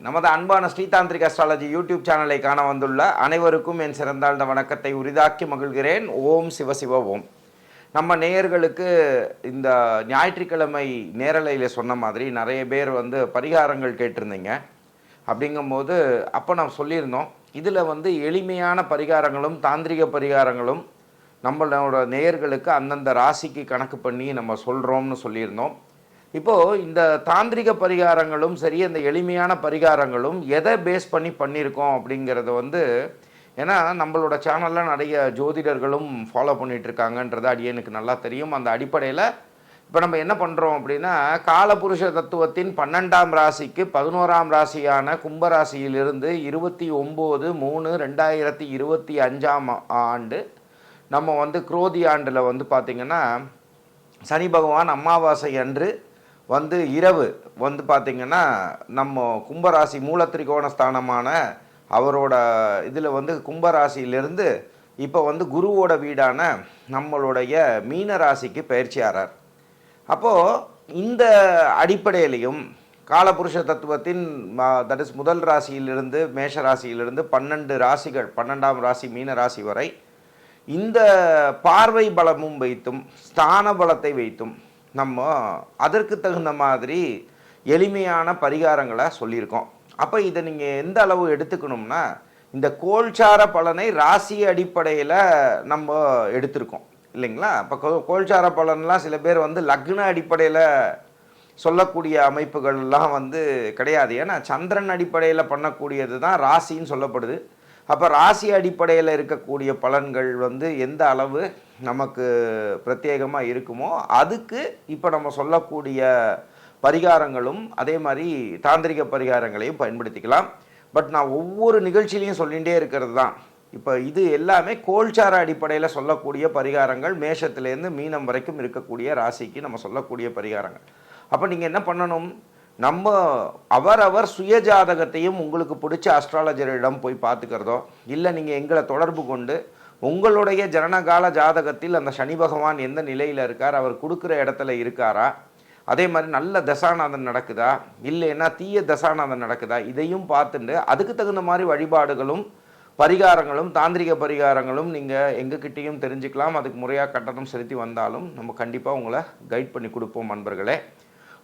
நமது அன்பான Shri tantric astrology YouTube சேனலை காண வந்துள்ள அனைவருக்கும் என் சிறந்தாழ்ந்த வணக்கத்தை உரிதாக்கி மகிழ்கிறேன். ஓம் சிவசிவ ஓம். நம்ம நேயர்களுக்கு இந்த ஞாயிற்றுக்கிழமை நேரலையில் சொன்ன மாதிரி நிறைய பேர் வந்து பரிகாரங்கள் கேட்டிருந்தீங்க. அப்படிங்கும்போது அப்போ நாம் சொல்லியிருந்தோம் இதில் வந்து எளிமையான பரிகாரங்களும் தாந்திரிக பரிகாரங்களும் நம்மளோட நேயர்களுக்கு அந்தந்த ராசிக்கு கணக்கு பண்ணி நம்ம சொல்கிறோம்னு சொல்லியிருந்தோம். இப்போது இந்த தாந்திரிக பரிகாரங்களும் சரி அந்த எளிமையான பரிகாரங்களும் எதை பேஸ் பண்ணி பண்ணியிருக்கோம் அப்படிங்கிறது வந்து ஏன்னா நம்மளோட சேனலில் நிறைய ஜோதிடர்களும் ஃபாலோ பண்ணிகிட்ருக்காங்கன்றது அடியனுக்கு நல்லா தெரியும். அந்த அடிப்படையில் இப்போ நம்ம என்ன பண்ணுறோம் அப்படின்னா காலபுருஷ தத்துவத்தின் பன்னெண்டாம் ராசிக்கு பதினோராம் ராசியான கும்பராசியிலிருந்து இருபத்தி ஒம்பது மூணு ரெண்டாயிரத்தி இருபத்தி அஞ்சாம் ஆண்டு நம்ம வந்து குரோதி ஆண்டில் வந்து பார்த்திங்கன்னா சனி பகவான் அமாவாசை அன்று வந்து இரவு வந்து பார்த்திங்கன்னா நம்ம கும்பராசி மூலத்திரிகோண ஸ்தானமான அவரோட இதில் வந்து கும்பராசியிலிருந்து இப்போ வந்து குருவோட வீடான நம்மளுடைய மீன ராசிக்கு பயிற்சி அப்போது இந்த அடிப்படையிலையும் காலபுருஷ தத்துவத்தின் தட் இஸ் முதல் ராசியிலிருந்து மேஷ ராசியிலிருந்து பன்னெண்டு ராசிகள் பன்னெண்டாம் ராசி மீன ராசி வரை இந்த பார்வை பலமும் வைத்தும் ஸ்தான பலத்தை வைத்தும் நம்ம அதற்கு தகுந்த மாதிரி எளிமையான பரிகாரங்களை சொல்லியிருக்கோம். அப்போ இதை நீங்கள் எந்த அளவு எடுத்துக்கணும்னா இந்த கோல்சார பலனை ராசி அடிப்படையில் நம்ம எடுத்திருக்கோம். இல்லைங்களா? இப்போ கோல்சார பலன்லாம் சில பேர் வந்து லக்ன அடிப்படையில் சொல்லக்கூடிய அமைப்புகள்லாம் வந்து கிடையாது. ஏன்னா சந்திரன் அடிப்படையில் பண்ணக்கூடியது தான் ராசின்னு சொல்லப்படுது. அப்போ ராசி அடிப்படையில் இருக்கக்கூடிய பலன்கள் வந்து எந்த அளவு? நமக்கு பிரத்யேகமாக இருக்குமோ அதுக்கு இப்போ நம்ம சொல்லக்கூடிய பரிகாரங்களும் அதே மாதிரி தாந்திரிக பரிகாரங்களையும் பயன்படுத்திக்கலாம். பட் நான் ஒவ்வொரு நிகழ்ச்சியிலையும் சொல்லிகிட்டே இருக்கிறது தான். இப்போ இது எல்லாமே கோல்சார அடிப்படையில் சொல்லக்கூடிய பரிகாரங்கள் மேஷத்துலேருந்து மீனம் வரைக்கும் இருக்கக்கூடிய ராசிக்கு நம்ம சொல்லக்கூடிய பரிகாரங்கள். அப்போ நீங்கள் என்ன பண்ணணும்? நம்ம அவரவர் சுய ஜாதகத்தையும் உங்களுக்கு பிடிச்ச அஸ்ட்ராலஜரிடம் போய் பார்த்துக்கிறதோ இல்லை நீங்கள் எங்களை தொடர்பு கொண்டு உங்களுடைய ஜனனகால ஜாதகத்தில் அந்த சனி பகவான் எந்த நிலையில் இருக்கார்? அவர் கொடுக்குற இடத்துல இருக்காரா? அதே மாதிரி நல்ல தசாநாதன் நடக்குதா? இல்லைன்னா தீய தசாநாதன் நடக்குதா? இதையும் பார்த்துட்டு அதுக்கு தகுந்த மாதிரி வழிபாடுகளும் பரிகாரங்களும் தாந்திரிக பரிகாரங்களும் நீங்கள் எங்ககிட்டேயும் தெரிஞ்சுக்கலாம். அதுக்கு முறையாக கட்டணம் செலுத்தி வந்தாலும் நம்ம கண்டிப்பாக உங்களை கைட் பண்ணி கொடுப்போம் நண்பர்களே.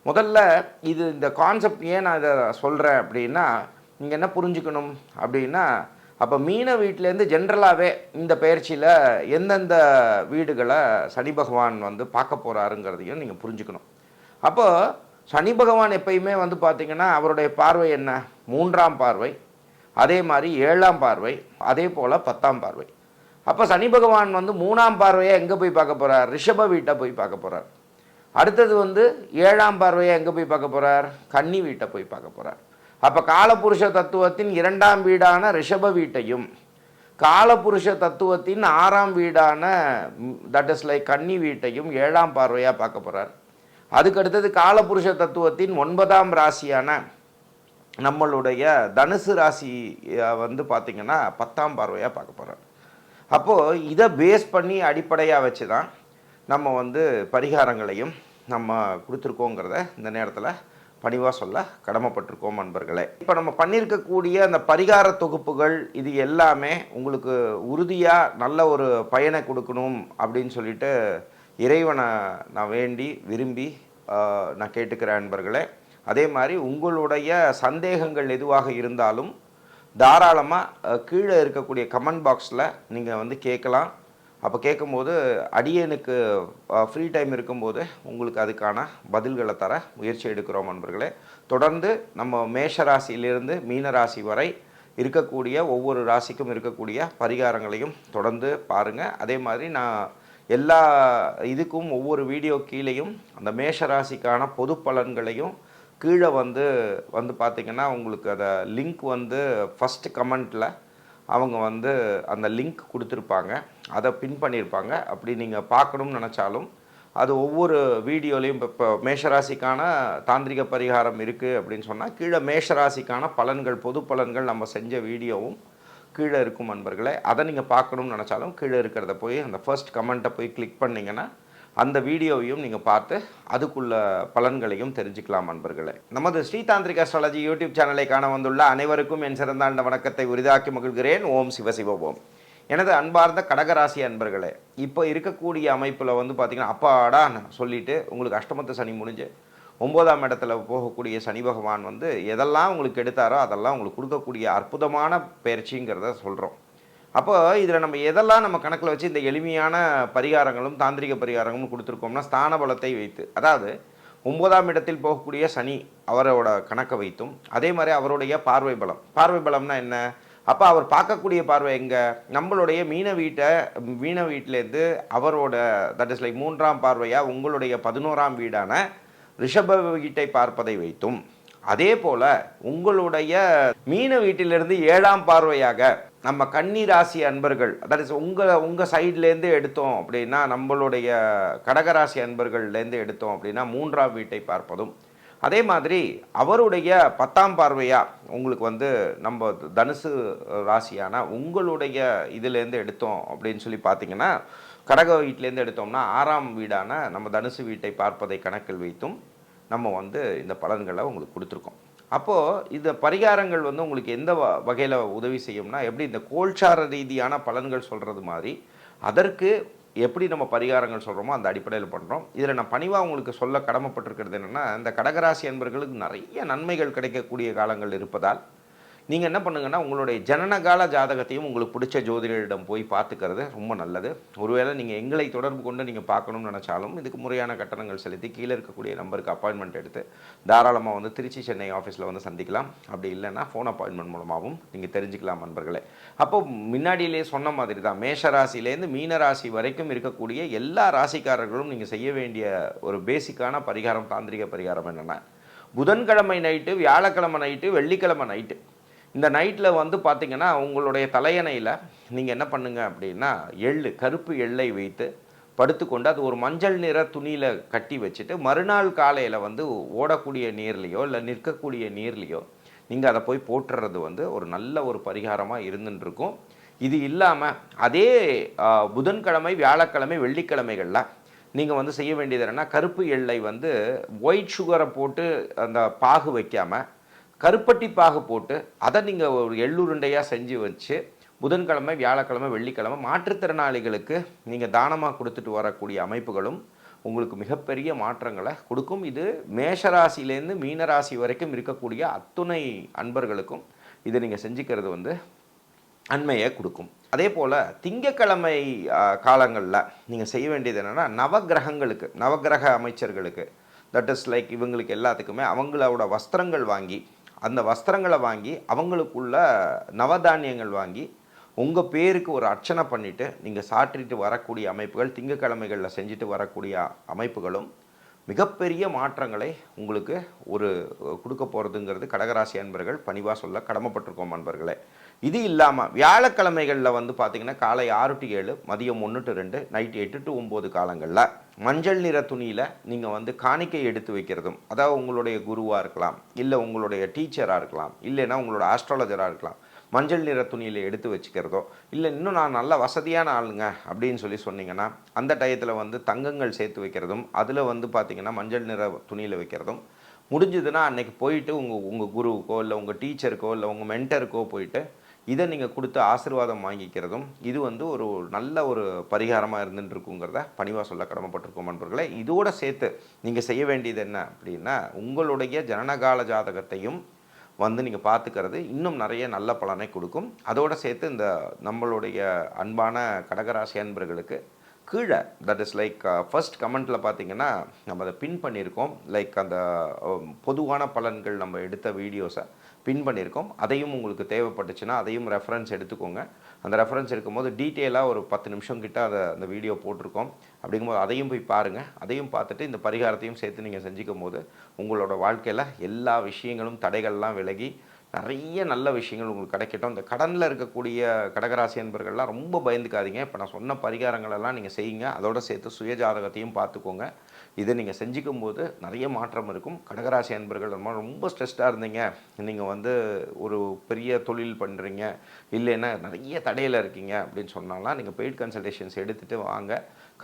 முதல்ல இது இந்த கான்செப்ட் ஏன் நான் இதை சொல்கிறேன் அப்படின்னா நீங்கள் என்ன புரிஞ்சுக்கணும் அப்படின்னா அப்போ மீன வீட்டிலேருந்து ஜென்ரலாகவே இந்த பயிற்சியில் எந்தெந்த வீடுகளை சனி பகவான் வந்து பார்க்க போகிறாருங்கிறதையும் நீங்கள் புரிஞ்சுக்கணும். அப்போது சனி பகவான் எப்பயுமே வந்து பார்த்தீங்கன்னா அவருடைய பார்வை என்ன? மூன்றாம் பார்வை அதே மாதிரி ஏழாம் பார்வை அதே போல் பத்தாம் பார்வை. அப்போ சனி பகவான் வந்து மூணாம் பார்வையை எங்கே போய் பார்க்க போகிறார் ரிஷப வீட்டை போய் பார்க்க போகிறார் அடுத்தது வந்து ஏழாம் பார்வையை எங்கே போய் பார்க்க போகிறார் கன்னி வீட்டை போய் பார்க்க போகிறார் அப்போ காலபுருஷ தத்துவத்தின் இரண்டாம் வீடான ரிஷப வீட்டையும் காலபுருஷ தத்துவத்தின் ஆறாம் வீடான தட் இஸ் லைக் கன்னி வீட்டையும் ஏழாம் பார்வையாக பார்க்க போகிறார் அதுக்கு அடுத்தது காலபுருஷ தத்துவத்தின் ஒன்பதாம் ராசியான நம்மளுடைய தனுசு ராசி வந்து பார்த்திங்கன்னா பத்தாம் பார்வையாக பார்க்க போகிறார் அப்போது இதை பேஸ் பண்ணி அடிப்படையாக வச்சு தான் நம்ம வந்து பரிகாரங்களையும் நம்ம கொடுத்துருக்கோங்கிறத இந்த நேரத்தில் பணிவாக சொல்ல கடமைப்பட்டிருக்கோம் நண்பர்களே. இப்போ நம்ம பண்ணியிருக்கக்கூடிய அந்த பரிகார தொகுப்புகள் இது எல்லாமே உங்களுக்கு உறுதியாக நல்ல ஒரு பயனை கொடுக்கணும் அப்படின்னு சொல்லிட்டு இறைவனை நான் வேண்டி விரும்பி நான் கேட்டுக்கிறேன் நண்பர்களே. அதே மாதிரி உங்களுடைய சந்தேகங்கள் எதுவாக இருந்தாலும் தாராளமாக கீழே இருக்கக்கூடிய கமெண்ட் பாக்ஸில் நீங்கள் வந்து கேட்கலாம். அப்போ கேட்கும்போது அடியனுக்கு ஃப்ரீ டைம் இருக்கும்போது உங்களுக்கு அதுக்கான பதில்களை தர முயற்சி எடுக்கிறோம் நண்பர்களே. தொடர்ந்து நம்ம மேஷ ராசியிலிருந்து மீன ராசி வரை இருக்கக்கூடிய ஒவ்வொரு ராசிக்கும் இருக்கக்கூடிய பரிகாரங்களையும் தொடர்ந்து பாருங்கள் அதே மாதிரி நான் எல்லா இதுக்கும் ஒவ்வொரு வீடியோ கீழேயும் அந்த மேஷ ராசிக்கான பொது பலன்களையும் கீழே வந்து வந்து பார்த்திங்கன்னா உங்களுக்கு அதை லிங்க் வந்து ஃபஸ்ட்டு கமெண்ட்டில் அவங்க வந்து அந்த லிங்க் கொடுத்துருப்பாங்க. அதை பின் பண்ணியிருப்பாங்க. அப்படி நீங்கள் பார்க்கணும்னு நினச்சாலும் அது ஒவ்வொரு வீடியோலையும் இப்போ மேஷராசிக்கான தாந்திரிக பரிகாரம் இருக்குது அப்படின்னு சொன்னால் கீழே மேஷராசிக்கான பலன்கள் பொது பலன்கள் நம்ம செஞ்ச வீடியோவும் கீழே இருக்கும் நண்பர்களே அதை நீங்கள் பார்க்கணும்னு நினச்சாலும் கீழே இருக்கிறத போய் அந்த ஃபர்ஸ்ட் கமெண்ட்டை போய் கிளிக் பண்ணிங்கன்னா அந்த வீடியோவையும் நீங்கள் பார்த்து அதுக்குள்ள பலன்களையும் தெரிஞ்சுக்கலாம் அன்பர்களே. நமது ஸ்ரீதாந்திரிக் அஸ்ட்ராலஜி யூடியூப் சேனலை காண வந்துள்ள அனைவருக்கும் என் சிறந்தாண்ட வணக்கத்தை உரிதாக்கி மகிழ்கிறேன். ஓம் சிவசிவ ஓம். எனது அன்பார்ந்த கடகராசி அன்பர்களே இப்போ இருக்கக்கூடிய அமைப்பில் வந்து பார்த்தீங்கன்னா அப்பாடா சொல்லிட்டு உங்களுக்கு அஷ்டமத்து சனி முடிஞ்சு ஒம்போதாம் இடத்துல போகக்கூடிய சனி பகவான் வந்து எதெல்லாம் உங்களுக்கு எடுத்தாரோ அதெல்லாம் உங்களுக்கு கொடுக்கக்கூடிய அற்புதமான பயிற்சிங்கிறத சொல்கிறோம் அப்போ இதில் நம்ம எதெல்லாம் நம்ம கணக்கில் வச்சு இந்த எளிமையான பரிகாரங்களும் தாந்திரிக பரிகாரங்களும் கொடுத்துருக்கோம்னா ஸ்தான பலத்தை வைத்து அதாவது ஒன்பதாம் இடத்தில் போகக்கூடிய சனி அவரோட கணக்கை வைத்தும் அதே மாதிரி அவருடைய பார்வை பலம். பார்வை பலம்னா என்ன? அப்போ அவர் பார்க்கக்கூடிய பார்வை எங்கே? நம்மளுடைய மீன வீட்டை மீன வீட்டிலேருந்து அவரோட தட் இஸ் லைக் மூன்றாம் பார்வையாக உங்களுடைய பதினோராம் வீடான ரிஷப வீட்டை பார்ப்பதை வைத்தும் அதே போல உங்களுடைய மீன வீட்டிலிருந்து ஏழாம் பார்வையாக நம்ம கன்னி ராசி அன்பர்கள் தட் இஸ் உங்கள் உங்கள் சைட்லேருந்து எடுத்தோம் அப்படின்னா நம்மளுடைய கடகராசி அன்பர்கள்லேருந்து எடுத்தோம் அப்படின்னா மூன்றாம் வீட்டை பார்ப்பதும். அதே மாதிரி அவருடைய பத்தாம் பார்வையாக உங்களுக்கு வந்து நம்ம தனுசு ராசியான உங்களுடைய இதுலேருந்து எடுத்தோம் அப்படின்னு சொல்லி பார்த்தீங்கன்னா கடக வீட்டிலேருந்து எடுத்தோம்னா ஆறாம் வீடான நம்ம தனுசு வீட்டை பார்ப்பதை கணக்கில் வைத்தும் நம்ம வந்து இந்த பலன்களை உங்களுக்கு கொடுத்துருக்கோம். அப்போது இந்த பரிகாரங்கள் வந்து உங்களுக்கு எந்த வ- வகையில் உதவி செய்யும்னா எப்படி இந்த கோல்சார ரீதியான பலன்கள் சொல்கிறது மாதிரி அதற்கு எப்படி நம்ம பரிகாரங்கள் சொல்கிறோமோ அந்த அடிப்படையில் பண்ணுறோம் இதில் நான் பணிவாக உங்களுக்கு சொல்ல கடமைப்பட்டிருக்கிறது என்னென்னா இந்த கடகராசி என்பர்களுக்கு நிறைய நன்மைகள் கிடைக்கக்கூடிய காலங்கள் இருப்பதால் நீங்கள் என்ன பண்ணுங்கன்னா உங்களுடைய ஜனனகால ஜாதகத்தையும் உங்களுக்கு பிடிச்ச ஜோதிடரிடம் போய் பார்த்துக்கிறது ரொம்ப நல்லது. ஒருவேளை நீங்கள் எங்களை தொடர்பு கொண்டு நீங்கள் பார்க்கணும்னு நினச்சாலும் இதுக்கு முறையான கட்டணங்கள் செலுத்தி கீழே இருக்கக்கூடிய நம்பருக்கு அப்பாயின்மெண்ட் எடுத்து தாராளமாக வந்து திருச்சி சென்னை ஆஃபீஸில் வந்து சந்திக்கலாம். அப்படி இல்லைன்னா ஃபோன் அப்பாயின்மெண்ட் மூலமாகவும் நீங்கள் தெரிஞ்சுக்கலாம் நண்பர்களே. அப்போ முன்னாடியிலே சொன்ன மாதிரி தான் மேஷ ராசியிலேருந்து மீன ராசி வரைக்கும் இருக்கக்கூடிய எல்லா ராசிக்காரர்களும் நீங்கள் செய்ய வேண்டிய ஒரு பேசிக்கான பரிகாரம் தாந்திரிக பரிகாரம் என்னென்னா புதன்கிழமை நைட்டு வியாழக்கிழமை நைட்டு வெள்ளிக்கிழமை நைட்டு இந்த நைட்டில் வந்து பார்த்திங்கன்னா உங்களுடைய தலையணையில் நீங்கள் என்ன பண்ணுங்க அப்படின்னா எள்ளு கருப்பு எள்ளை வைத்து படுத்துக்கொண்டு அது ஒரு மஞ்சள் நிற துணியில் கட்டி வச்சுட்டு மறுநாள் காலையில் வந்து ஓடக்கூடிய நீர்லேயோ இல்லை நிற்கக்கூடிய நீர்லேயோ நீங்கள் அதை போய் போட்டுறது வந்து ஒரு நல்ல ஒரு பரிகாரமாக இருந்துட்டுருக்கும் இது இல்லாமல் அதே புதன்கிழமை வியாழக்கிழமை வெள்ளிக்கிழமைகளில் நீங்கள் வந்து செய்ய வேண்டியது என்னென்னா கருப்பு எள்ளை வந்து ஒயிட் சுகரை போட்டு அந்த பாகு வைக்காமல் கருப்பட்டி பாகு போட்டு அதை நீங்கள் ஒரு எள்ளுருண்டையாக செஞ்சு வச்சு புதன்கிழமை வியாழக்கிழமை வெள்ளிக்கிழமை மாற்றுத்திறனாளிகளுக்கு நீங்கள் தானமாக கொடுத்துட்டு வரக்கூடிய அமைப்புகளும் உங்களுக்கு மிகப்பெரிய மாற்றங்களை கொடுக்கும். இது மேஷராசிலேருந்து மீனராசி வரைக்கும் இருக்கக்கூடிய அத்துணை அன்பர்களுக்கும் இதை நீங்கள் செஞ்சுக்கிறது வந்து அண்மையை கொடுக்கும். அதே போல் திங்கக்கிழமை காலங்களில் நீங்கள் செய்ய வேண்டியது என்னென்னா நவக்கிரகங்களுக்கு நவக்கிரக அமைச்சர்களுக்கு தட் இஸ் லைக் இவங்களுக்கு எல்லாத்துக்குமே அவங்களோட வஸ்திரங்கள் வாங்கி அந்த வஸ்திரங்களை வாங்கி அவங்களுக்குள்ள நவதானியங்கள் வாங்கி உங்கள் பேருக்கு ஒரு அர்ச்சனை பண்ணிவிட்டு நீங்கள் சாற்றிட்டு வரக்கூடிய அமைப்புகள் திங்கக்கிழமைகளில் செஞ்சுட்டு வரக்கூடிய அமைப்புகளும் மிகப்பெரிய மாற்றங்களை உங்களுக்கு ஒரு கொடுக்க போகிறதுங்கிறது கடகராசி அன்பர்கள் பணிவாக சொல்ல கடமைப்பட்டிருக்கோம் அன்பர்களே. இது இல்லாமல் வியாழக்கிழமைகளில் வந்து பார்த்தீங்கன்னா காலை ஆறு டு ஏழு மதியம் ஒன்று டு ரெண்டு நைட் எட்டு டு ஒம்பது காலங்களில் மஞ்சள் நிற துணியில் நீங்கள் வந்து காணிக்கை எடுத்து வைக்கிறதும் அதாவது உங்களுடைய குருவாக இருக்கலாம் இல்லை உங்களுடைய டீச்சராக இருக்கலாம் இல்லைன்னா உங்களோட ஆஸ்ட்ராலஜராக இருக்கலாம் மஞ்சள் நிற துணியில் எடுத்து வச்சுக்கிறதோ இல்லை இன்னும் நான் நல்ல வசதியான ஆளுங்க அப்படின்னு சொல்லி சொன்னீங்கன்னா அந்த டயத்தில் வந்து தங்கங்கள் சேர்த்து வைக்கிறதும் அதில் வந்து பார்த்திங்கன்னா மஞ்சள் நிற துணியில் வைக்கிறதும் முடிஞ்சதுன்னா அன்னைக்கு போயிட்டு உங்கள் உங்கள் குருவுக்கோ இல்லை உங்கள் டீச்சருக்கோ இல்லை உங்கள் மென்டருக்கோ போயிட்டு இதை நீங்கள் கொடுத்து ஆசீர்வாதம் வாங்கிக்கிறதும் இது வந்து ஒரு நல்ல ஒரு பரிகாரமாக இருந்துட்டு இருக்குங்கிறத பணிவாக சொல்ல கடமைப்பட்டிருக்கோம் நண்பர்களே. இதோட சேர்த்து நீங்கள் செய்ய வேண்டியது என்ன அப்படின்னா உங்களுடைய ஜனனகால ஜாதகத்தையும் வந்து நீங்கள் பார்த்துக்கிறது இன்னும் நிறைய நல்ல பலனை கொடுக்கும். அதோடு சேர்த்து இந்த நம்மளுடைய அன்பான கடகராசி அன்பர்களுக்கு கீழே தட் இஸ் லைக் ஃபர்ஸ்ட் கமெண்ட்டில் பார்த்தீங்கன்னா நம்ம அதை பின் பண்ணியிருக்கோம். லைக் அந்த um, பொதுவான பலன்கள் நம்ம எடுத்த வீடியோஸை பின் பண்ணியிருக்கோம். அதையும் உங்களுக்கு தேவைப்பட்டுச்சுன்னா அதையும் ரெஃபரன்ஸ் எடுத்துக்கோங்க. அந்த ரெஃபரன்ஸ் இருக்கும்போது டீட்டெயிலாக ஒரு பத்து நிமிஷம் கிட்ட அதை அந்த வீடியோ போட்டிருக்கோம். அப்படிங்கும்போது அதையும் போய் பாருங்கள் அதையும் பார்த்துட்டு இந்த பரிகாரத்தையும் சேர்த்து நீங்கள் செஞ்சுக்கும் போது உங்களோட வாழ்க்கையில் எல்லா விஷயங்களும் தடைகள்லாம் விலகி நிறைய நல்ல விஷயங்கள் உங்களுக்கு கிடைக்கட்டும். இந்த கடனில் இருக்கக்கூடிய கடகராசி அன்பர்கள்லாம் ரொம்ப பயந்துக்காதீங்க. இப்போ நான் சொன்ன பரிகாரங்களெல்லாம் நீங்கள் செய்யுங்க. அதோடு சேர்த்து சுய ஜாதகத்தையும் பார்த்துக்கோங்க. இதை நீங்கள் செஞ்சுக்கும் போது நிறைய மாற்றம் இருக்கும். கடகராசி அன்பர்கள் ரொம்ப ரொம்ப ஸ்ட்ரெஸ்டாக இருந்தீங்க. நீங்கள் வந்து ஒரு பெரிய தொழில் பண்ணுறீங்க இல்லைன்னா நிறைய தடையில் இருக்கீங்க அப்படின்னு சொன்னாலாம் நீங்கள் பெய்ட் கன்சல்டேஷன்ஸ் எடுத்துகிட்டு வாங்க.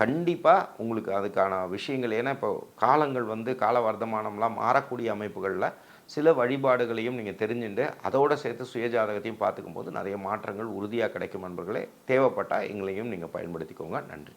கண்டிப்பாக உங்களுக்கு அதுக்கான விஷயங்கள் ஏன்னா இப்போ காலங்கள் வந்து கால வர்த்தமானம்லாம் மாறக்கூடிய அமைப்புகளில் சில வழிபாடுகளையும் நீங்கள் தெரிஞ்சுட்டு அதோட சேர்த்து சுயஜாதகத்தையும் பார்த்துக்கும் போது நிறைய மாற்றங்கள் உறுதியாக கிடைக்கும் நண்பர்களே. தேவைப்பட்டால் எங்களையும் நீங்கள் பயன்படுத்திக்கோங்க. நன்றி.